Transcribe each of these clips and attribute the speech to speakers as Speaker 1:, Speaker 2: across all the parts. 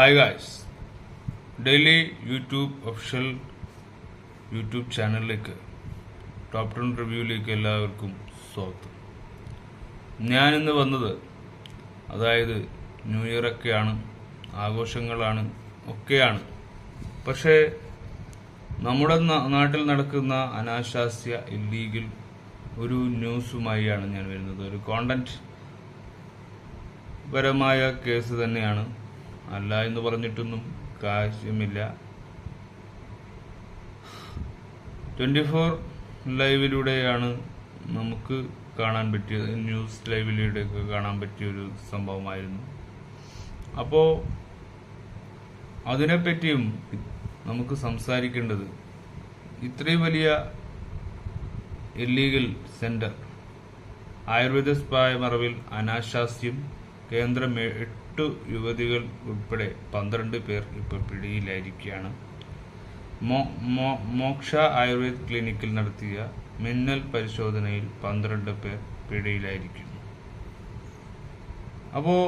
Speaker 1: Hi guys daily YouTube official YouTube ചാനലിലേക്ക് top ten റിവ്യൂയിലേക്ക് എല്ലാവർക്കും സ്വാഗതം. ഞാനിന്ന് വന്നത് അതായത് ന്യൂ ഇയർ ഒക്കെയാണ് ആഘോഷങ്ങളാണ് ഒക്കെയാണ്. പക്ഷേ നമ്മുടെ നാട്ടിൽ നടക്കുന്ന അനാശാസ്യ ഇല്ലീഗൽ ഒരു ന്യൂസുമായാണ് ഞാൻ വരുന്നത്. ഒരു കോണ്ടന്റ് പരമായ കേസ് തന്നെയാണ്. അല്ല എന്ന് പറഞ്ഞിട്ടൊന്നും കാര്യമില്ല. ട്വന്റി ഫോർ ലൈവിലൂടെയാണ് നമുക്ക് കാണാൻ പറ്റിയത്. ന്യൂസ് ലൈവിലൂടെയൊക്കെ കാണാൻ പറ്റിയ ഒരു സംഭവമായിരുന്നു. അപ്പോൾ അതിനെപ്പറ്റിയും നമുക്ക് സംസാരിക്കേണ്ടത് ഇത്രയും വലിയ ഇല്ലീഗൽ സെന്റർ ആയുർവേദ സ്പായ മറവിൽ അനാശാസ്യം കേന്ദ്രം എട്ട് യുവതികൾ ഉൾപ്പെടെ പന്ത്രണ്ട് പേർ ഇപ്പോൾ പിടിയിലായിരിക്കുകയാണ്. മോക്ഷ ആയുർവേദ ക്ലിനിക്കിൽ നടത്തിയ മിന്നൽ പരിശോധനയിൽ പന്ത്രണ്ട് പേർ പിടിയിലായിരിക്കുന്നു. അപ്പോൾ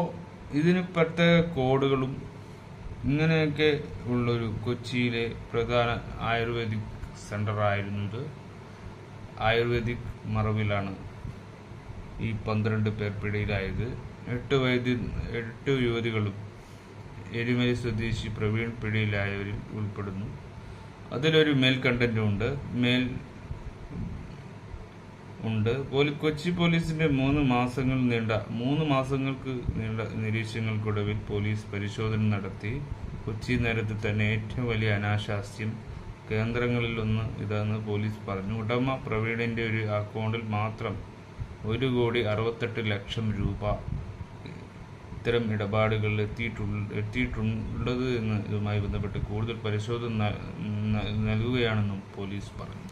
Speaker 1: ഇതിന് പ്രത്യേക കോഡുകളും ഇങ്ങനെയൊക്കെ ഉള്ളൊരു കൊച്ചിയിലെ പ്രധാന ആയുർവേദിക് സെന്റർ ആയിരുന്നത് ആയുർവേദിക് മറവിലാണ് ഈ പന്ത്രണ്ട് പേർ പിടിയിലായത്. എട്ട് വൈദ്യു എട്ട് യുവതികളും എരുമേലി സ്വദേശി പ്രവീൺ പിടിയിലായവരിൽ ഉൾപ്പെടുന്നു. അതിലൊരു മേൽ കണ്ടന്റും ഉണ്ട്. മേൽ ഉണ്ട്. കൊച്ചി പോലീസിന്റെ മൂന്ന് മാസങ്ങൾ നീണ്ട മൂന്ന് മാസങ്ങൾക്ക് നീണ്ട നിരീക്ഷണങ്ങൾക്കൊടുവിൽ പോലീസ് പരിശോധന നടത്തി. കൊച്ചി നഗരത്തിൽ തന്നെ ഏറ്റവും വലിയ അനാശാസ്യം കേന്ദ്രങ്ങളിലൊന്ന് ഇതെന്ന് പോലീസ് പറഞ്ഞു. ഉടമ പ്രവീണിന്റെ ഒരു അക്കൗണ്ടിൽ മാത്രം ഒരു കോടി അറുപത്തെട്ട് ലക്ഷം രൂപ ഇത്തരം ഇടപാടുകളിൽ എത്തിയിട്ടുള്ള എത്തിയിട്ടുള്ളത് എന്ന് ഇതുമായി ബന്ധപ്പെട്ട് കൂടുതൽ പരിശോധന നൽകുകയാണെന്നും പോലീസ് പറഞ്ഞു.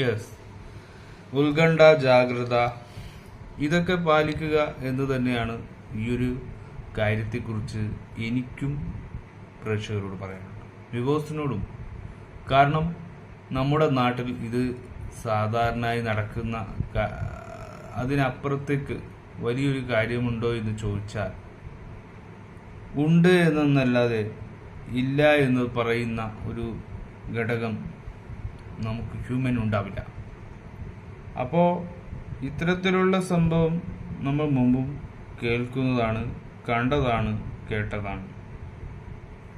Speaker 1: യെസ് ഉത്കണ്ഠ ജാഗ്രത ഇതൊക്കെ പാലിക്കുക എന്ന് തന്നെയാണ് ഈ ഒരു കാര്യത്തെക്കുറിച്ച് എനിക്കും പ്രേക്ഷകരോട് പറയാനുള്ളത്. വിവോസിനോടും കാരണം നമ്മുടെ നാട്ടിൽ ഇത് സാധാരണയായി നടക്കുന്ന അതിനപ്പുറത്തേക്ക് വലിയൊരു കാര്യമുണ്ടോ എന്ന് ചോദിച്ചാൽ ഉണ്ട് എന്നല്ലാതെ ഇല്ല എന്ന് പറയുന്ന ഒരു ഘടകം നമുക്ക് ഹ്യൂമൻ ഉണ്ടാവില്ല. അപ്പോൾ ഇത്തരത്തിലുള്ള സംഭവം നമ്മൾ മുമ്പും കേൾക്കുന്നതാണ് കണ്ടതാണ് കേട്ടതാണ്.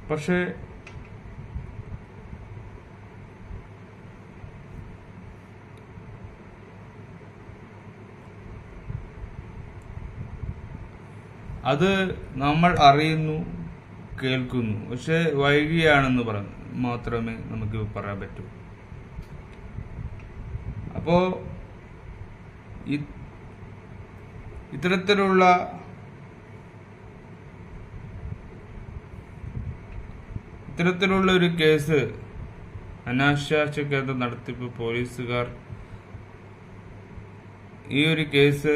Speaker 1: പക്ഷേ അത് നമ്മൾ അറിയുന്നു കേൾക്കുന്നു. പക്ഷെ വൈകിയാണെന്ന് പറഞ്ഞു മാത്രമേ നമുക്ക് പറയാൻ പറ്റൂ. അപ്പോ ഇത്തരത്തിലുള്ള ഇത്തരത്തിലുള്ള ഒരു കേസ് അനാശാസ്യ കേന്ദ്രം നടത്തിപ്പ് പോലീസുകാർ ഈ ഒരു കേസ്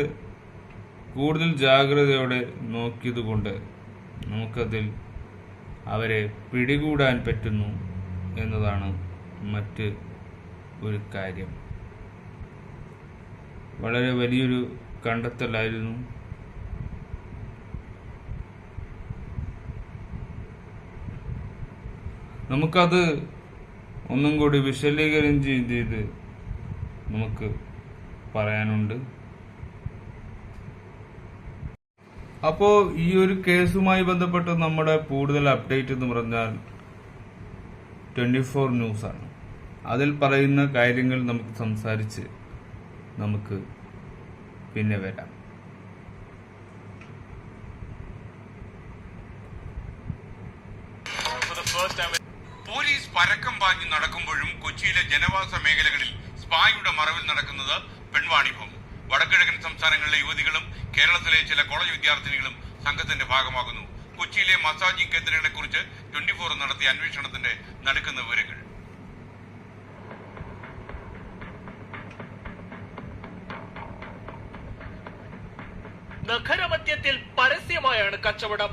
Speaker 1: കൂടുതൽ ജാഗ്രതയോടെ നോക്കിയതുകൊണ്ട് നമുക്കതിൽ അവരെ പിടികൂടാൻ പറ്റുന്നു എന്നതാണ് മറ്റ് ഒരു കാര്യം. വളരെ വലിയൊരു കണ്ടെത്തലായിരുന്നു. നമുക്കത് ഒന്നും കൂടി വിശദീകരിച്ച് ചെയ്ത് നമുക്ക് പറയാനുണ്ട്. അപ്പോ ഈ ഒരു കേസുമായി ബന്ധപ്പെട്ട് നമ്മുടെ കൂടുതൽ അപ്ഡേറ്റ് എന്ന് പറഞ്ഞാൽ ട്വന്റി ഫോർ ന്യൂസ് ആണ്. അതിൽ പറയുന്ന കാര്യങ്ങൾ നമുക്ക് സംസാരിച്ച് നമുക്ക് പിന്നെ വരാം.
Speaker 2: പോലീസ് പരക്കം പാഞ്ഞു നടക്കുമ്പോഴും കൊച്ചിയിലെ ജനവാസ മേഖലകളിൽ സ്പായുടെ മറവിൽ നടക്കുന്നത് പെൺവാണിഭം. വടക്കിഴക്കൻ സംസ്ഥാനങ്ങളിലെ യുവതികളും കേരളത്തിലെ ചില കോളേജ് വിദ്യാർത്ഥിനികളും സംഘത്തിന്റെ ഭാഗമാകുന്നു. കൊച്ചിയിലെ മസാജിംഗ് കേന്ദ്രങ്ങളെ കുറിച്ച് ട്വന്റി ഫോർ നടത്തിയ അന്വേഷണത്തിന്റെ നടക്കുന്ന വിവരങ്ങൾ.
Speaker 3: നഗരമധ്യത്തിൽ പരസ്യമായാണ് കച്ചവടം.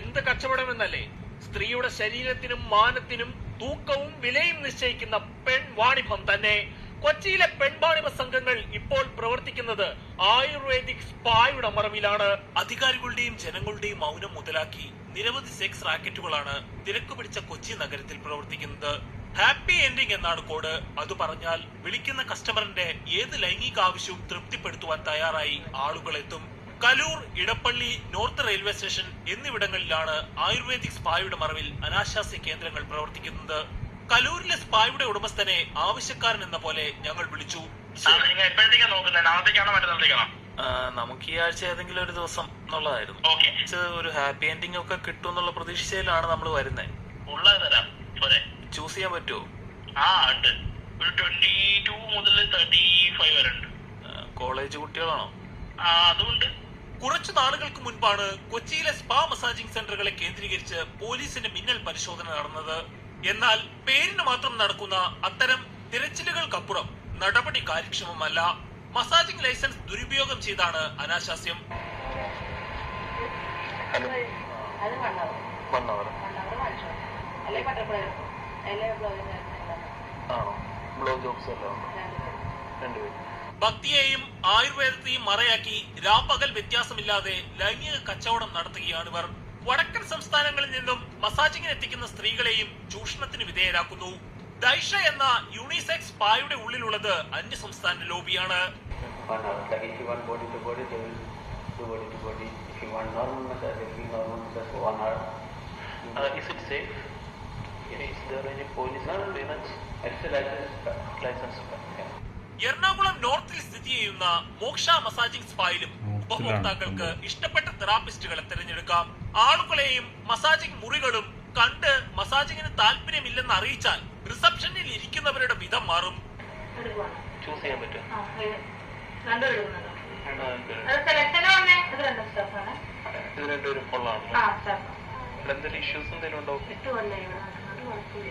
Speaker 3: എന്ത് കച്ചവടം എന്നല്ലേ സ്ത്രീയുടെ ശരീരത്തിനും മാനത്തിനും തൂക്കവും വിലയും നിശ്ചയിക്കുന്ന പെൺ വാണിഭം തന്നെ. കൊച്ചിയിലെ പെൺവാണിഭ സംഘങ്ങൾ ഇപ്പോൾ പ്രവർത്തിക്കുന്നത് ആയുർവേദിക് സ്പായുടെ മറവിലാണ് അധികാരികളുടെയും ജനങ്ങളുടെയും മൗനം മുതലാക്കി നിരവധി സെക്സ് റാക്കറ്റുകളാണ് തിരക്ക് പിടിച്ച കൊച്ചി നഗരത്തിൽ പ്രവർത്തിക്കുന്നത്. ഹാപ്പി എൻഡിംഗ് എന്നാണ് കോഡ്. അത് പറഞ്ഞാൽ വിളിക്കുന്ന കസ്റ്റമറിന്റെ ഏത് ലൈംഗിക ആവശ്യവും തൃപ്തിപ്പെടുത്തുവാൻ തയ്യാറായി ആളുകൾ എത്തും Kaloor Edappally north railway station എന്നിവിടങ്ങളിലാണ് ആയുർവേദിക് സ്പായുടെ മറവിൽ അനാശാസ്യ കേന്ദ്രങ്ങൾ പ്രവർത്തിക്കുന്നത്. കലൂരിലെ സ്പായുടെ ഉടമസ്ഥനെ ആവശ്യക്കാരൻ എന്ന പോലെ ഞങ്ങൾ വിളിച്ചു. നമുക്ക് ഈ ആഴ്ച ഏതെങ്കിലും ഒരു ദിവസം എന്നുള്ളതായിരുന്നു. ഒരു ഹാപ്പി എൻഡിംഗ് ഒക്കെ കിട്ടും എന്നുള്ള പ്രതീക്ഷയിലാണ് നമ്മൾ വരുന്നത് ചൂസ് ചെയ്യാൻ പറ്റുമോ കോളേജ് കുട്ടികളാണോ?
Speaker 4: അതുകൊണ്ട്
Speaker 3: കുറച്ചു നാളുകൾക്ക് മുൻപാണ് കൊച്ചിയിലെ സ്പാ മസാജിംഗ് സെന്ററുകളെ കേന്ദ്രീകരിച്ച് പോലീസിന്റെ മിന്നൽ പരിശോധന നടന്നത്. എന്നാൽ പേരിന് മാത്രം നടക്കുന്ന അത്തരം തിരച്ചിലുകൾക്കപ്പുറം നടപടി കാര്യക്ഷമമല്ല. മസാജിംഗ് ലൈസൻസ് ദുരുപയോഗം ചെയ്താണ് അനാശാസ്യം. ഭക്തിയെയും ആയുർവേദത്തെയും മറയാക്കി രാപ്പകൽ വ്യത്യാസമില്ലാതെ ലൈംഗിക കച്ചവടം നടത്തുകയാണിവർ വടക്കൻ സംസ്ഥാനങ്ങളിൽ നിന്നും മസാജിങ്ങിന് എത്തിക്കുന്ന സ്ത്രീകളെയും ചൂഷണത്തിന് വിധേയരാക്കുന്നു ദൈഷ എന്ന യൂണിസെക്സ് പായുടെ ഉള്ളിലുള്ളത് അന്യ സംസ്ഥാന ലോബിയാണ്. എറണാകുളം നോർത്തിൽ സ്ഥിതി ചെയ്യുന്ന മോക്ഷ മസാജിംഗ് സ്പായിലും ഉപഭോക്താക്കൾക്ക് ഇഷ്ടപ്പെട്ട തെറാപ്പിസ്റ്റുകളെ തിരഞ്ഞെടുക്കാം ആളുകളെയും മസാജിംഗ് മുറികളും കണ്ട് മസാജിങ്ങിന് താല്പര്യമില്ലെന്ന് അറിയിച്ചാൽ റിസപ്ഷനിൽ ഇരിക്കുന്നവരുടെ വിധം മാറും. ചൂസ് ചെയ്യാൻ പറ്റും
Speaker 5: ഇത് രണ്ടുപേരും
Speaker 3: കൊള്ളാണ് എന്തെങ്കിലും ഇഷ്യൂസ് എന്തെങ്കിലും ഉണ്ടോ?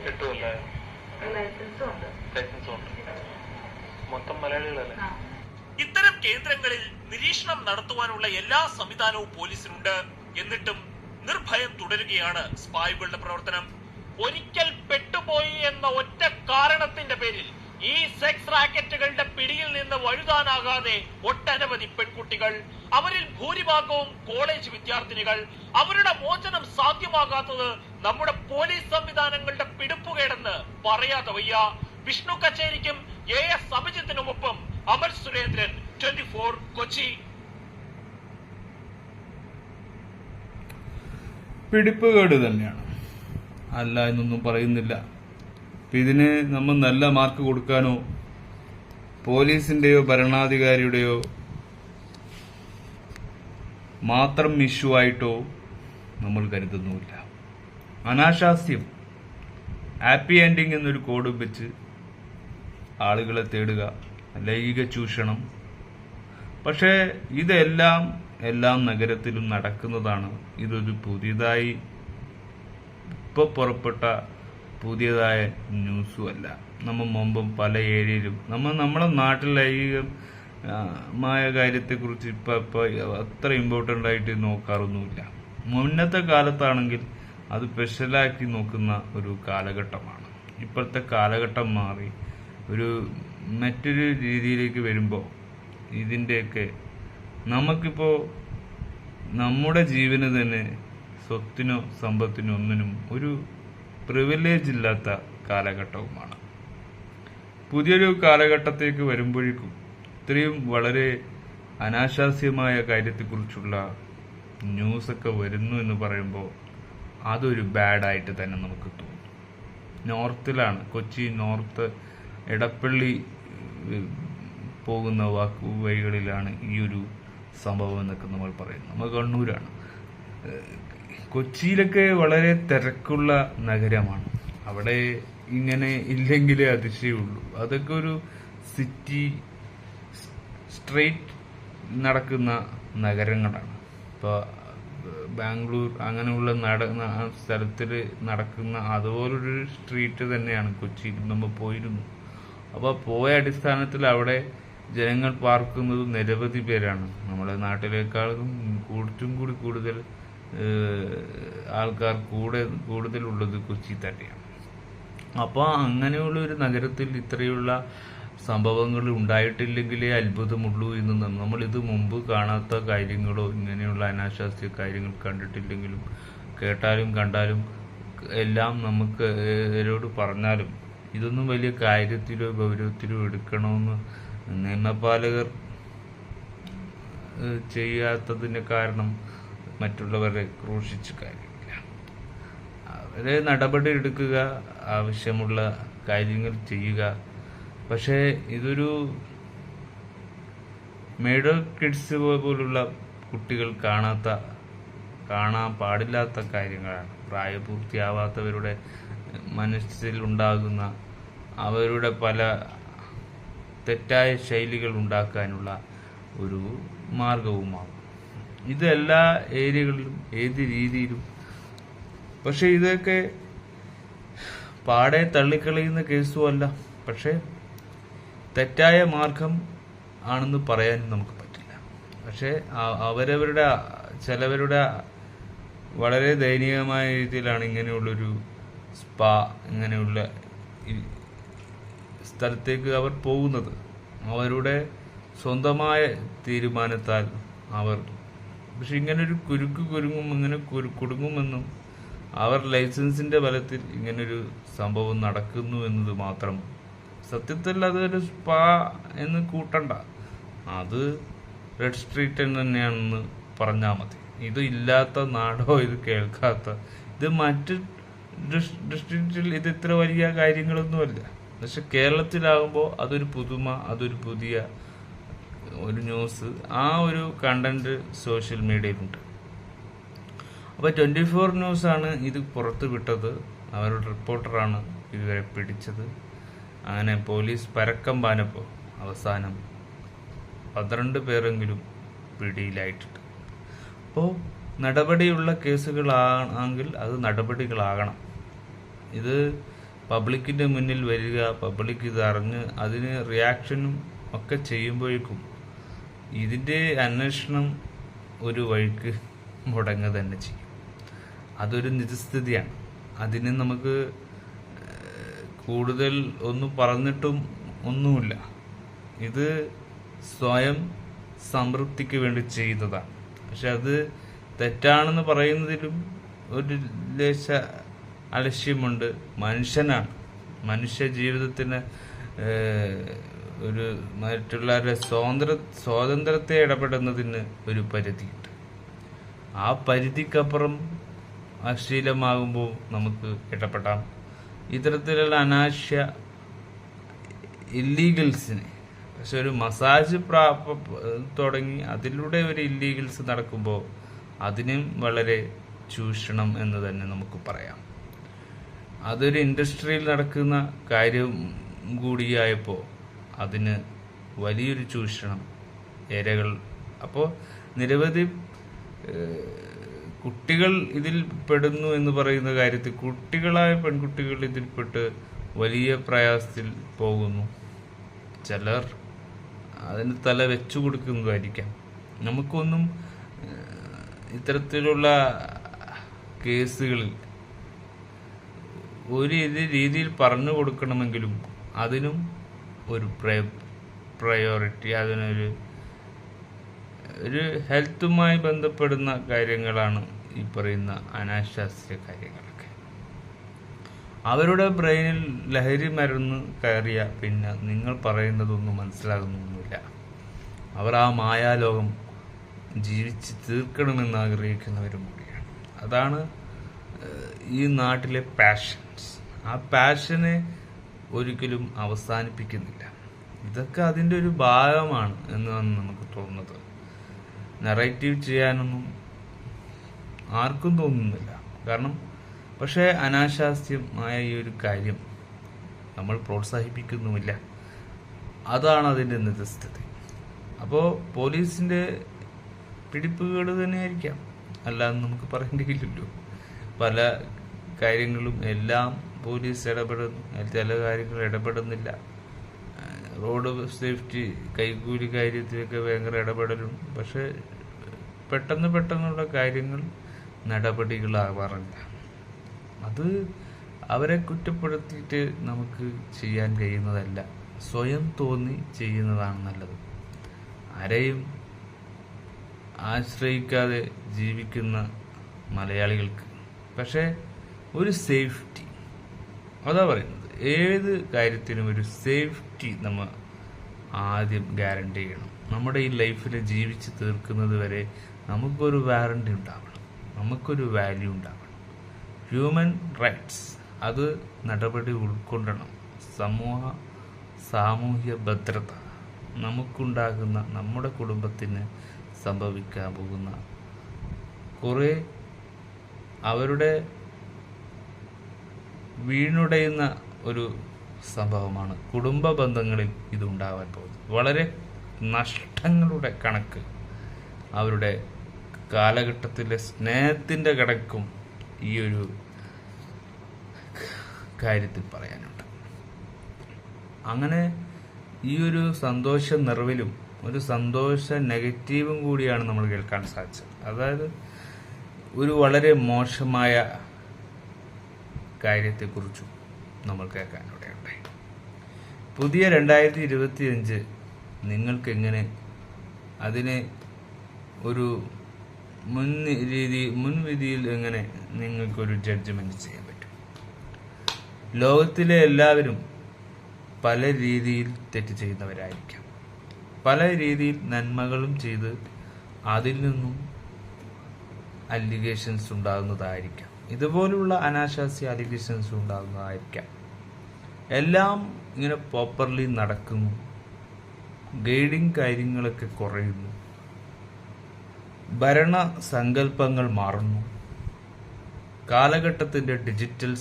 Speaker 5: എട്ട് ലൈസൻസും
Speaker 3: മൊത്തം മലയാളികളല്ലേ? ഇത്തരം കേന്ദ്രങ്ങളിൽ നിരീക്ഷണം നടത്തുവാനുള്ള എല്ലാ സംവിധാനവും പോലീസിനുണ്ട്. എന്നിട്ടും നിർഭയം തുടരുകയാണ് സ്പായുകളുടെ പ്രവർത്തനം. ഒരിക്കൽ പെട്ടുപോയി എന്ന ഒറ്റ കാരണത്തിന്റെ പേരിൽ ഈ സെക്സ് റാക്കറ്റുകളുടെ പിടിയിൽ നിന്ന് വഴുതാനാകാതെ ഒട്ടനവധി പെൺകുട്ടികൾ അവരിൽ ഭൂരിഭാഗവും കോളേജ് വിദ്യാർത്ഥിനികൾ അവരുടെ മോചനം സാധ്യമാകാത്തത് നമ്മുടെ പോലീസ് സംവിധാനങ്ങളുടെ പിടിപ്പുകേടെന്ന് പറയാതെ വയ്യ. വിഷ്ണു കച്ചേരിക്കും എ എസ് അഭിജിത്തിനുമൊപ്പം അമർ സുരേന്ദ്രൻ ട്വന്റി ഫോർ കൊച്ചി.
Speaker 1: പിടിപ്പുകേട് തന്നെയാണ്. അല്ല എന്നൊന്നും പറയുന്നില്ല. ഇപ്പൊ ഇതിന് നമ്മൾ നല്ല മാർക്ക് കൊടുക്കാനോ പോലീസിന്റെയോ ഭരണാധികാരിയുടെയോ മാത്രം ഇഷ്യൂ ആയിട്ടോ നമ്മൾ കരുതുന്നുമില്ല. അനാശാസ്യം ഹാപ്പി എൻഡിങ് എന്നൊരു കോഡ് വെച്ച് ആളുകളെ തേടുക ലൈംഗിക ചൂഷണം. പക്ഷേ ഇതെല്ലാം എല്ലാം നഗരത്തിലും നടക്കുന്നതാണ്. ഇതൊരു പുതിയതായി ഇപ്പോൾ പുറപ്പെട്ട പുതിയതായ ന്യൂസും അല്ല. നമ്മൾ മുമ്പും പല ഏരിയയിലും നമ്മൾ നമ്മുടെ നാട്ടിൽ ലൈംഗികമായ കാര്യത്തെക്കുറിച്ച് ഇപ്പം ഇപ്പോൾ അത്ര ഇമ്പോർട്ടന്റ് ആയിട്ട് നോക്കാറൊന്നുമില്ല. മുന്നത്തെ കാലത്താണെങ്കിൽ അത് സ്പെഷ്യലാക്കി നോക്കുന്ന ഒരു കാലഘട്ടമാണ്. ഇപ്പോഴത്തെ കാലഘട്ടം മാറി ഒരു മറ്റൊരു രീതിയിലേക്ക് വരുമ്പോൾ ഇതിന്റെയൊക്കെ നമുക്കിപ്പോൾ നമ്മുടെ ജീവന് തന്നെ സ്വത്തിനോ സമ്പത്തിനോ ഒന്നിനും ഒരു പ്രിവിലേജ് ഇല്ലാത്ത കാലഘട്ടവുമാണ്. പുതിയൊരു കാലഘട്ടത്തേക്ക് വരുമ്പോഴേക്കും ഇത്രയും വളരെ അനാശാസ്യമായ കാര്യത്തെക്കുറിച്ചുള്ള ന്യൂസൊക്കെ വരുന്നു എന്ന് പറയുമ്പോൾ അതൊരു ബാഡായിട്ട് തന്നെ നമുക്ക് തോന്നും. നോർത്തിലാണ് കൊച്ചി നോർത്ത് എടപ്പള്ളി പോകുന്ന വാക്കു വഴികളിലാണ് ഈ ഒരു സംഭവം എന്നൊക്കെ നമ്മൾ പറയുന്നത് നമ്മൾ കണ്ണൂരാണ്. കൊച്ചിയിലൊക്കെ വളരെ തിരക്കുള്ള നഗരമാണ്. അവിടെ ഇങ്ങനെ ഇല്ലെങ്കിലേ അതിശയുള്ളൂ അതൊക്കെ ഒരു സിറ്റി സ്ട്രെയിറ്റ് നടക്കുന്ന നഗരങ്ങളാണ്. ഇപ്പോൾ ബാംഗ്ലൂർ അങ്ങനെയുള്ള നട സ്ഥലത്തിൽ നടക്കുന്ന അതുപോലൊരു സ്ട്രീറ്റ് തന്നെയാണ് കൊച്ചിയിൽ. നമ്മൾ പോയിരുന്നു. അപ്പോൾ പോയ അടിസ്ഥാനത്തിൽ അവിടെ ജനങ്ങൾ പാർക്കുന്നത് നിരവധി പേരാണ്. നമ്മുടെ നാട്ടിലേക്കാളും കൂട്ടും കൂടി കൂടുതൽ ആൾക്കാർ കൂടെ കൂടുതലുള്ളത് കൊച്ചി തന്നെയാണ്. അപ്പോൾ അങ്ങനെയുള്ള ഒരു നഗരത്തിൽ ഇത്രയുള്ള സംഭവങ്ങൾ ഉണ്ടായിട്ടില്ലെങ്കിലേ അത്ഭുതമുള്ളൂ എന്ന് നമ്മൾ ഇത് മുമ്പ് കാണാത്ത കാര്യങ്ങളോ ഇങ്ങനെയുള്ള അനാശാസ്യ കാര്യങ്ങൾ കണ്ടിട്ടില്ലെങ്കിലും കേട്ടാലും കണ്ടാലും എല്ലാം നമുക്ക് ഇവരോട് പറഞ്ഞാലും ഇതൊന്നും വലിയ കാര്യത്തിലോ ഗൗരവത്തിലോ എടുക്കണമെന്ന് നിയമപാലകർ ചെയ്യാത്തതിന് കാരണം മറ്റുള്ളവരെ ക്രൂശിച്ച് കാര്യമില്ല അവരെ നടപടി എടുക്കുക ആവശ്യമുള്ള കാര്യങ്ങൾ ചെയ്യുക. പക്ഷേ ഇതൊരു മേഡോ കിഡ്സ് പോലുള്ള കുട്ടികൾ കാണാത്ത കാണാൻ പാടില്ലാത്ത കാര്യങ്ങളാണ്. പ്രായപൂർത്തിയാവാത്തവരുടെ മനസ്സിൽ ഉണ്ടാകുന്ന അവരുടെ പല തെറ്റായ ശൈലികൾ ഉണ്ടാക്കാനുള്ള ഒരു മാർഗവുമാകും ഇത് എല്ലാ ഏരിയകളിലും ഏത് രീതിയിലും. പക്ഷെ ഇതൊക്കെ പാടെ തള്ളിക്കളയുന്ന കേസുമല്ല പക്ഷേ തെറ്റായ മാർഗം ആണെന്ന് പറയാനും നമുക്ക് പറ്റില്ല. പക്ഷേ അവരവരുടെ ചിലവരുടെ വളരെ ദയനീയമായ രീതിയിലാണ് ഇങ്ങനെയുള്ളൊരു സ്പാ ഇങ്ങനെയുള്ള സ്ഥലത്തേക്ക് അവർ പോകുന്നത്. അവരുടെ സ്വന്തമായ തീരുമാനത്താൽ അവർ. പക്ഷെ ഇങ്ങനൊരു കുരുക്ക് കുരുങ്ങും ഇങ്ങനെ കുടുങ്ങുമെന്നും അവർ ലൈസൻസിന്റെ ബലത്തിൽ ഇങ്ങനൊരു സംഭവം നടക്കുന്നു എന്നത് മാത്രം. സത്യത്തിൽ അതൊരു സ്പാ എന്ന് കൂട്ടണ്ട. അത് റെഡ് സ്ട്രീറ്റ് എന്ന് തന്നെയാണെന്ന് പറഞ്ഞാൽ മതി. ഇത് ഇല്ലാത്ത നാടോ ഇത് കേൾക്കാത്ത ഇത് മറ്റ് ഡിസ്ട്രിക്റ്റിൽ ഇത് ഇത്ര വലിയ കാര്യങ്ങളൊന്നുമല്ല. പക്ഷെ കേരളത്തിലാകുമ്പോൾ അതൊരു പുതുമ അതൊരു പുതിയ ഒരു ന്യൂസ് ആ ഒരു കണ്ടന്റ് സോഷ്യൽ മീഡിയയിലുണ്ട് അപ്പോൾ ട്വന്റി ഫോർ ന്യൂസാണ് ഇത് പുറത്ത് വിട്ടത്. അവരുടെ റിപ്പോർട്ടറാണ് ഇതുവരെ പിടിച്ചത്. അങ്ങനെ പോലീസ് പരക്കം പാനപ്പോൾ അവസാനം പന്ത്രണ്ട് പേരെങ്കിലും പിടിയിലായിട്ടുണ്ട്. അപ്പോൾ നടപടിയുള്ള കേസുകളാണെങ്കിൽ അത് നടപടികളാകണം. ഇത് പബ്ലിക്കിന്റെ മുന്നിൽ വരിക പബ്ലിക് അറിഞ്ഞ് അതിന് റിയാക്ഷനും ഒക്കെ ചെയ്യുമ്പോഴേക്കും ഇതിന്റെ അന്വേഷണം ഒരു വഴിക്ക് മുടങ്ങുക തന്നെ ചെയ്യും. അതൊരു നിജസ്ഥിതിയാണ്. അതിന് നമുക്ക് കൂടുതൽ ഒന്നും പറഞ്ഞിട്ടും ഒന്നുമില്ല. ഇത് സ്വയം സംതൃപ്തിക്ക് വേണ്ടി ചെയ്തതാണ്. പക്ഷെ അത് തെറ്റാണെന്ന് പറയുന്നതിലും ഒരു ലേശ അലക്ഷ്യമുണ്ട്. മനുഷ്യനാണ്. മനുഷ്യ ജീവിതത്തിന് ഒരു മറ്റുള്ളവരുടെ സ്വാതന്ത്ര്യ സ്വാതന്ത്ര്യത്തെ ഇടപെടുന്നതിന് ഒരു പരിധിയുണ്ട്. ആ പരിധിക്കപ്പുറം അശ്ലീലമാകുമ്പോൾ നമുക്ക് ഇടപെടാം. ഇത്തരത്തിലുള്ള അനാവശ്യ ഇല്ലീഗൽസിനെ പക്ഷെ ഒരു മസാജ് പ്രാ പ- പ- തുടങ്ങി അതിലൂടെ ഒരു ഇല്ലീഗൽസ് നടക്കുമ്പോൾ അതിനും വളരെ ചൂഷണം എന്ന് തന്നെ നമുക്ക് പറയാം. അതൊരു ഇൻഡസ്ട്രിയിൽ നടക്കുന്ന കാര്യം കൂടിയായപ്പോൾ അതിന് വലിയൊരു ചൂഷണം ഇരകൾ അപ്പോൾ നിരവധി കുട്ടികൾ ഇതിൽ പെടുന്നു എന്ന് പറയുന്ന കാര്യത്തിൽ കുട്ടികളായ പെൺകുട്ടികൾ ഇതിൽപ്പെട്ട് വലിയ പ്രയാസത്തിൽ പോകുന്നു. ചിലർ അതിന് തല വെച്ചു കൊടുക്കുന്നതായിരിക്കാം. നമുക്കൊന്നും ഇത്തരത്തിലുള്ള കേസുകളിൽ ഒരു രീതിയിൽ പറഞ്ഞു കൊടുക്കണമെങ്കിലും അതിനും ഒരു പ്രയോറിറ്റി അതിനൊരു ഒരു ഹെൽത്തുമായി ബന്ധപ്പെടുന്ന കാര്യങ്ങളാണ് ഈ പറയുന്ന അനാശാസ്ത്രീയ കാര്യങ്ങളൊക്കെ. അവരുടെ ബ്രെയിനിൽ ലഹരി മരുന്ന് കയറിയ പിന്നെ നിങ്ങൾ പറയുന്നതൊന്നും മനസ്സിലാകുന്നൊന്നുമില്ല. അവർ ആ മായാലോകം ജീവിച്ച് തീർക്കണമെന്ന് ആഗ്രഹിക്കുന്നവരും കൂടിയാണ്. അതാണ് ഈ നാട്ടിലെ പാഷൻസ് ആ പാഷനെ ഒരിക്കലും അവസാനിപ്പിക്കുന്നില്ല. ഇതൊക്കെ അതിന്റെ ഒരു ഭാഗമാണ് എന്നാണ് നമുക്ക് തോന്നുന്നത്. നെറേറ്റീവ് ചെയ്യാനൊന്നും ആർക്കും തോന്നുന്നില്ല. കാരണം പക്ഷേ അനാശാസ്യമായ ഈ ഒരു കാര്യം നമ്മൾ പ്രോത്സാഹിപ്പിക്കുന്നുമില്ല. അതാണ് അതിന്റെ നിജസ്ഥിതി. അപ്പോൾ പോലീസിന്റെ പിടിപ്പുകേട് തന്നെയായിരിക്കാം. അല്ലാതെ നമുക്ക് പറയേണ്ടിയില്ലല്ലോ. പല കാര്യങ്ങളും എല്ലാം പോലീസ് ഇടപെടുന്നു. ചില കാര്യങ്ങൾ ഇടപെടുന്നില്ല. റോഡ് സേഫ്റ്റി കൈക്കൂലി കാര്യത്തിലൊക്കെ ഭയങ്കര ഇടപെടലും. പക്ഷെ പെട്ടെന്ന് പെട്ടെന്നുള്ള കാര്യങ്ങൾ നടപടികളാവാറില്ല. അത് അവരെ കുറ്റപ്പെടുത്തിയിട്ട് നമുക്ക് ചെയ്യാൻ കഴിയുന്നതല്ല. സ്വയം തോന്നി ചെയ്യുന്നതാണ് നല്ലത്. ആരെയും ആശ്രയിക്കാതെ ജീവിക്കുന്ന മലയാളികൾക്ക് പക്ഷേ ഒരു സേഫ്റ്റി. അതാ പറയുന്നത്. ഏത് കാര്യത്തിനും ഒരു സേഫ്റ്റി നമ്മൾ ആദ്യം ഗ്യാരണ്ടി ചെയ്യണം. നമ്മുടെ ഈ ലൈഫിൽ ജീവിച്ച് തീർക്കുന്നത് വരെ നമുക്കൊരു വാറണ്ടി ഉണ്ടാവണം. നമുക്കൊരു വാല്യൂ ഉണ്ടാവണം. ഹ്യൂമൻ റൈറ്റ്സ് അത് നടപടി ഉൾക്കൊണ്ടണം സമൂഹ സാമൂഹ്യ ഭദ്രത. നമുക്കുണ്ടാകുന്ന നമ്മുടെ കുടുംബത്തിന് സംഭവിക്കാൻ പോകുന്ന കുറേ അവരുടെ വീണുടയുന്ന ഒരു സംഭവമാണ് കുടുംബ ബന്ധങ്ങളിൽ ഇതുണ്ടാവാൻ പോകുന്നത്. വളരെ നഷ്ടങ്ങളുടെ കണക്ക് അവരുടെ കാലഘട്ടത്തിലെ സ്നേഹത്തിന്റെ കണക്കും ഈ ഒരു കാര്യത്തിൽ പറയാനുണ്ട്. അങ്ങനെ ഈ ഒരു സന്തോഷ നിറവിലും ഒരു സന്തോഷ നെഗറ്റീവും കൂടിയാണ് നമ്മൾ കേൾക്കാൻ സാധിച്ചത്. അതായത് ഒരു വളരെ മോശമായ കാര്യത്തെക്കുറിച്ചും നമ്മൾ കേൾക്കാനിടയുണ്ട് പുതിയ രണ്ടായിരത്തി ഇരുപത്തി അഞ്ച് നിങ്ങൾക്ക് എങ്ങനെ അതിനെ ഒരു മുൻ രീതി മുൻവിധിയിൽ എങ്ങനെ നിങ്ങൾക്കൊരു ജഡ്ജ്മെന്റ് ചെയ്യാൻ പറ്റും? ലോകത്തിലെ എല്ലാവരും പല രീതിയിൽ തെറ്റ് ചെയ്യുന്നവരായിരിക്കാം. പല രീതിയിൽ നന്മകളും ചെയ്ത് അതിൽ നിന്നും അലിഗേഷൻസ് ഉണ്ടാകുന്നതായിരിക്കാം. ഇതുപോലുള്ള അനാശാസ്യ അലിഗേഷൻസ് ഉണ്ടാകുന്നതായിരിക്കാം. എല്ലാം ഇങ്ങനെ പ്രോപ്പർലി നടക്കുന്നു. ഗൈഡിങ് കാര്യങ്ങളൊക്കെ കുറയുന്നു. ഭരണ സങ്കല്പങ്ങൾ മാറുന്നു. കാലഘട്ടത്തിന്റെ ഡിജിറ്റൽ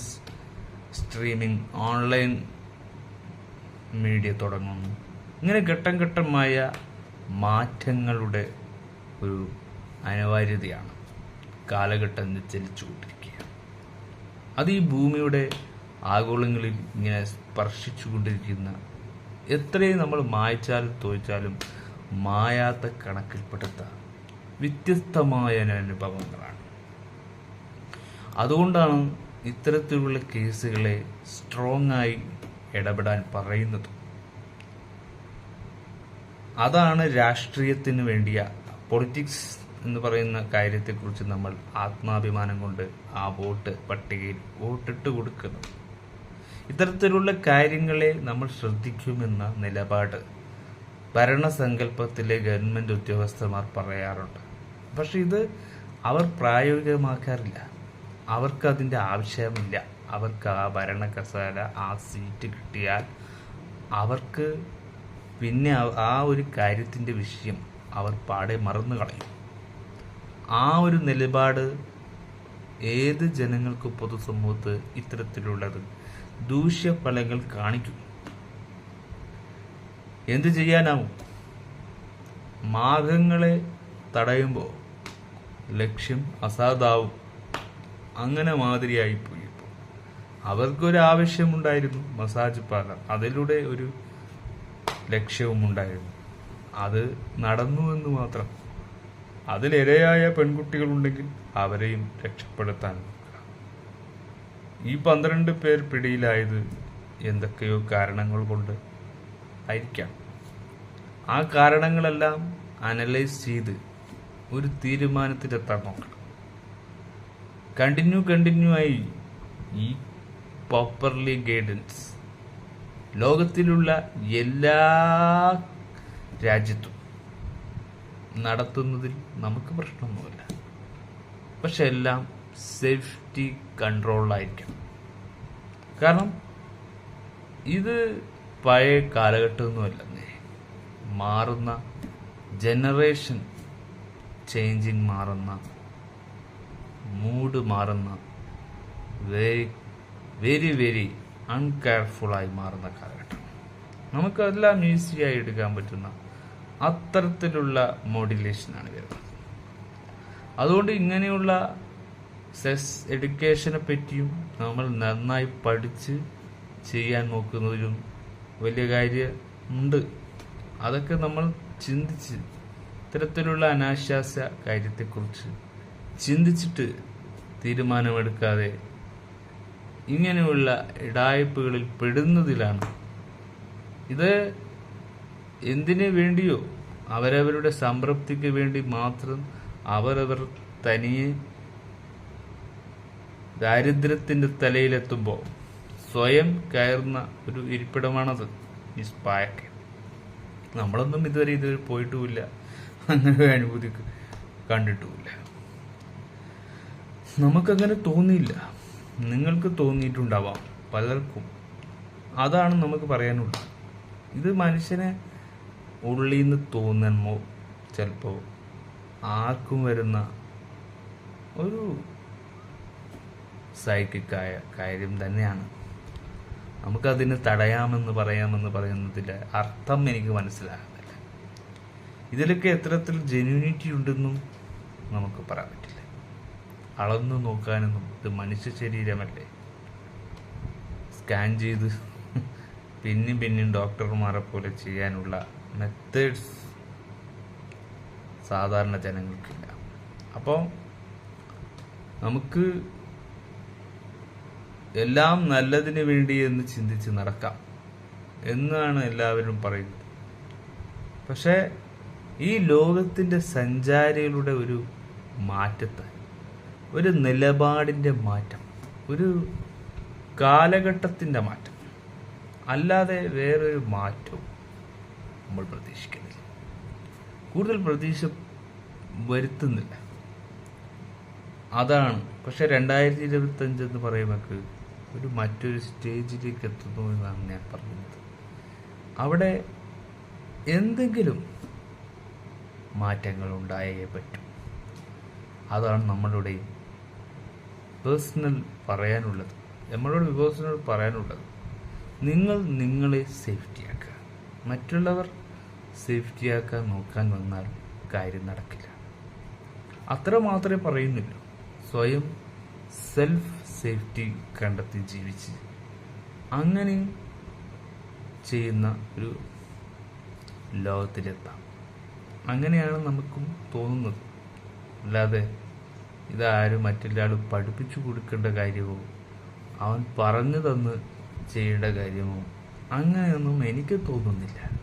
Speaker 1: സ്ട്രീമിംഗ് ഓൺലൈൻ മീഡിയ തുടങ്ങുന്നു. ഇങ്ങനെ ഘട്ടം ഘട്ടമായ മാറ്റങ്ങളുടെ ഒരു അനിവാര്യതയാണ്. കാലഘട്ടം ചലിച്ചുകൊണ്ടിരിക്കുക അത് ഈ ഭൂമിയുടെ ആഗോളങ്ങളിൽ ഇങ്ങനെ സ്പർശിച്ചുകൊണ്ടിരിക്കുന്ന എത്രയും നമ്മൾ മായ്ച്ചാലും തോയ്ച്ചാലും മായാത്ത കണക്കിൽപ്പെടുത്ത വ്യത്യസ്തമായ അനുഭവങ്ങളാണ്. അതുകൊണ്ടാണ് ഇത്തരത്തിലുള്ള കേസുകളെ സ്ട്രോങ് ആയി ഇടപെടാൻ പറയുന്നത്. അതാണ് രാഷ്ട്രീയത്തിന് വേണ്ടിയ പൊളിറ്റിക്സ് എന്ന് പറയുന്ന കാര്യത്തെക്കുറിച്ച് നമ്മൾ ആത്മാഭിമാനം കൊണ്ട് ആ വോട്ട് പട്ടികയിൽ വോട്ടിട്ട് കൊടുക്കുന്നു ഇത്തരത്തിലുള്ള കാര്യങ്ങളെ നമ്മൾ ശ്രദ്ധിക്കുമെന്ന നിലപാട് ഭരണസങ്കല്പത്തിലെ ഗവൺമെന്റ് ഉദ്യോഗസ്ഥന്മാർ പറയാറുണ്ട്. പക്ഷെ ഇത് അവർ പ്രായോഗികമാക്കാറില്ല. അവർക്ക് അതിന്റെ ആവശ്യമില്ല. അവർക്ക് ആ ഭരണ ആ സീറ്റ് കിട്ടിയാൽ അവർക്ക് പിന്നെ ആ ഒരു കാര്യത്തിന്റെ വിഷയം അവർ പാടെ മറന്നു കളയും ആ ഒരു നിലപാട് ഏത് ജനങ്ങൾക്ക് പൊതുസമൂഹത്ത് ഇത്തരത്തിലുള്ളത്? ദൂഷ്യഫലങ്ങൾ കാണിക്കും. എന്ത് ചെയ്യാനാവും? മാർഗങ്ങളെ തടയുമ്പോൾ ലക്ഷ്യം അസാധാവും. അങ്ങനെ മാതിരിയായിപ്പോയി ഇപ്പോൾ അവർക്കൊരു ആവശ്യമുണ്ടായിരുന്നു മസാജ് പാർലർ. അതിലൂടെ ഒരു ലക്ഷ്യവും ഉണ്ടായിരുന്നു അത് നടന്നു എന്ന് മാത്രം. അതിലിരയായ പെൺകുട്ടികളുണ്ടെങ്കിൽ അവരെയും രക്ഷപ്പെടുത്താൻ ഈ പന്ത്രണ്ട് പേർ പിടിയിലായത് എന്തൊക്കെയോ കാരണങ്ങൾ കൊണ്ട് ആയിരിക്കാം. ആ കാരണങ്ങളെല്ലാം അനലൈസ് ചെയ്ത് ഒരു തീരുമാനത്തിലെത്താൻ നോക്കണം. കണ്ടിന്യൂ കണ്ടിന്യൂ ആയി ഈ പ്രോപ്പർലി ഗൈഡൻസ് ലോകത്തിലുള്ള എല്ലാ രാജ്യത്തും നടത്തുന്നതിൽ നമുക്ക് പ്രശ്നമൊന്നുമില്ല. പക്ഷെ എല്ലാം സേഫ്റ്റി കൺട്രോളിലായിരിക്കണം കാരണം ഇത് പഴയ കാലഘട്ടമൊന്നുമല്ലെന്നേ മാറുന്ന ജനറേഷൻ ചേഞ്ചിങ് മാറുന്ന മൂഡ് മാറുന്ന വെരി വെരി വെരി ആയി മാറുന്ന കാലഘട്ടം. നമുക്കെല്ലാം ഈസിയായി എടുക്കാൻ പറ്റുന്ന അത്തരത്തിലുള്ള മോഡുലേഷനാണ് വരുന്നത്. അതുകൊണ്ട് ഇങ്ങനെയുള്ള സെസ് എഡ്യൂക്കേഷനെ പറ്റിയും നമ്മൾ നന്നായി പഠിച്ച് ചെയ്യാൻ നോക്കുന്നതിലും വലിയ കാര്യമുണ്ട്. അതൊക്കെ നമ്മൾ ചിന്തിച്ച് ഇത്തരത്തിലുള്ള അനാശ്വാസ കാര്യത്തെക്കുറിച്ച് ചിന്തിച്ചിട്ട് തീരുമാനമെടുക്കാതെ ഇങ്ങനെയുള്ള ഇടായ്പകളിൽ പെടുന്നതിലാണ് ഇത് എന്തിനു വേണ്ടിയോ? അവരവരുടെ സംതൃപ്തിക്ക് വേണ്ടി മാത്രം അവരവർ തനിയെ ദാരിദ്ര്യത്തിന്റെ തലയിലെത്തുമ്പോൾ സ്വയം കയറുന്ന ഒരു ഇരിപ്പിടമാണത്. ഈ സ്പായൊക്കെ നമ്മളൊന്നും ഇതുവരെ ഇതുവരെ പോയിട്ടുമില്ല. അങ്ങനെ അനുഭൂതി കണ്ടിട്ടുമില്ല. നമുക്കങ്ങനെ തോന്നിയില്ല. നിങ്ങൾക്ക് തോന്നിയിട്ടുണ്ടാവാം പലർക്കും. അതാണ് നമുക്ക് പറയാനുള്ളത്. ഇത് മനുഷ്യനെ ഉള്ളിൽ നിന്ന് തോന്നുമ്പോൾ ചിലപ്പോൾ ആർക്കും വരുന്ന ഒരു സൈക്കിക്കായ കാര്യം തന്നെയാണ്. നമുക്കതിന് തടയാമെന്ന് പറയാമെന്ന് പറയുന്നതിന്റെ അർത്ഥം എനിക്ക് മനസ്സിലാകുന്നില്ല. ഇതിലൊക്കെ എത്രത്തിൽ ജെന്യൂനിറ്റി ഉണ്ടെന്നും നമുക്ക് പറയാൻ പറ്റില്ല. അളന്നു നോക്കാനൊന്നും ഇത് മനുഷ്യ ശരീരമല്ലേ? സ്കാൻ ചെയ്ത് പിന്നെയും പിന്നെയും ഡോക്ടർമാരെ പോലെ ചെയ്യാനുള്ള മെത്തേഡ്സ് സാധാരണ ജനങ്ങൾക്കില്ല. അപ്പോൾ നമുക്ക് എല്ലാം നല്ലതിന് വേണ്ടി എന്ന് ചിന്തിച്ച് നടക്കാം എന്നാണ് എല്ലാവരും പറയുന്നത്. പക്ഷേ ഈ ലോകത്തിന്റെ സഞ്ചാരികളുടെ ഒരു മാറ്റത്തെ ഒരു നിലപാടിന്റെ മാറ്റം ഒരു കാലഘട്ടത്തിന്റെ മാറ്റം അല്ലാതെ വേറൊരു മാറ്റവും നമ്മൾ പ്രതീക്ഷിക്കുന്നില്ല കൂടുതൽ പ്രതീക്ഷ വരുത്തുന്നില്ല. അതാണ്. പക്ഷെ രണ്ടായിരത്തി ഇരുപത്തഞ്ച് എന്ന് പറയുമ്പോൾ ഒരു മറ്റൊരു സ്റ്റേജിലേക്ക് എത്തുന്നു എന്നാണ് ഞാൻ പറയുന്നത് അവിടെ എന്തെങ്കിലും മാറ്റങ്ങൾ ഉണ്ടായേ പറ്റും. അതാണ് നമ്മളുടെ പേഴ്സണൽ പറയാനുള്ളത്. നമ്മളോട് വിഭവസനോട് പറയാനുള്ളത്. നിങ്ങൾ നിങ്ങളെ സേഫ്റ്റിയാക്കുക. മറ്റുള്ളവർ സേഫ്റ്റിയാക്കാൻ നോക്കാൻ വന്നാൽ കാര്യം നടക്കില്ല. അത്ര മാത്രമേ പറയുന്നില്ല. സ്വയം സെൽഫ് സേഫ്റ്റി കണ്ടെത്തി ജീവിച്ച് അങ്ങനെ ചെയ്യുന്ന ഒരു ലോകത്തിലെത്താം. അങ്ങനെയാണ് നമുക്കും തോന്നുന്നത്. അല്ലാതെ ഇതാരും മറ്റൊരാൾ പഠിപ്പിച്ചു കൊടുക്കേണ്ട കാര്യമോ അവൻ പറഞ്ഞു തന്ന് ചെയ്യേണ്ട കാര്യമോ അങ്ങനെയൊന്നും എനിക്ക് തോന്നുന്നില്ല.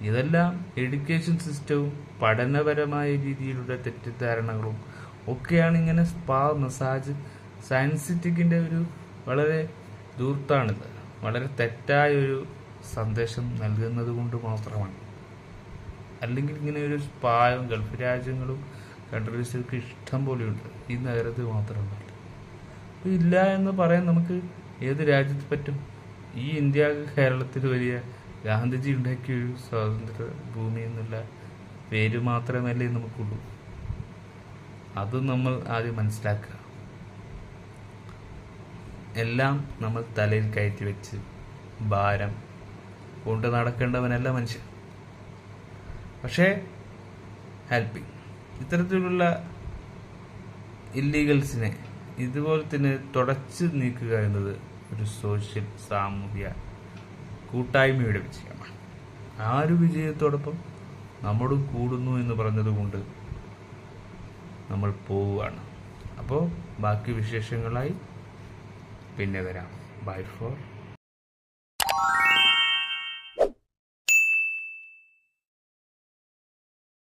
Speaker 1: ഇതെല്ലാം എഡ്യൂക്കേഷൻ സിസ്റ്റവും പഠനപരമായ രീതിയിലുള്ള തെറ്റിദ്ധാരണകളും ഒക്കെയാണ് ഇങ്ങനെ സ്പാ മസാജ് സയൻസിറ്റിക്കിന്റെ ഒരു വളരെ ദൂർത്താണിത്. വളരെ തെറ്റായ ഒരു സന്ദേശം നൽകുന്നത് കൊണ്ട് മാത്രമാണ്. അല്ലെങ്കിൽ ഇങ്ങനെ ഒരു സ്പായും ഗൾഫ് രാജ്യങ്ങളും കൺട്രീസൊക്കെ ഇഷ്ടം പോലെയുണ്ട്. ഈ നഗരത്തിൽ മാത്രമല്ല. ഇല്ല എന്ന് പറയാൻ നമുക്ക് ഏത് രാജ്യത്ത് പറ്റും? ഈ ഇന്ത്യ കേരളത്തിൽ വലിയ ഗാന്ധിജി ഉണ്ടാക്കിയ ഒരു സ്വാതന്ത്ര്യ ഭൂമി എന്നുള്ള പേര് മാത്രമല്ലേ നമുക്കുള്ളൂ. അത് നമ്മൾ ആദ്യം മനസ്സിലാക്കുക. എല്ലാം നമ്മൾ തലയിൽ കയറ്റി വെച്ച് ഭാരം കൊണ്ട് നടക്കേണ്ടവനല്ല മനുഷ്യൻ. പക്ഷേ ഹെൽപ്പിംഗ് ഇത്തരത്തിലുള്ള ഇല്ലീഗൽസിനെ ഇതുപോലെ തന്നെ തുടച്ചു നീക്കുക എന്നത് ഒരു സോഷ്യൽ സാമൂഹ്യ കൂട്ടായ്മയുടെ വിജയമാണ്. ആ ഒരു വിജയത്തോടൊപ്പം? നമ്മളും കൂടുന്നു എന്ന് പറഞ്ഞതുകൊണ്ട് നമ്മൾ പോവുകയാണ്. അപ്പോൾ ബാക്കി വിശേഷങ്ങളായി പിന്നെ വരാം. By four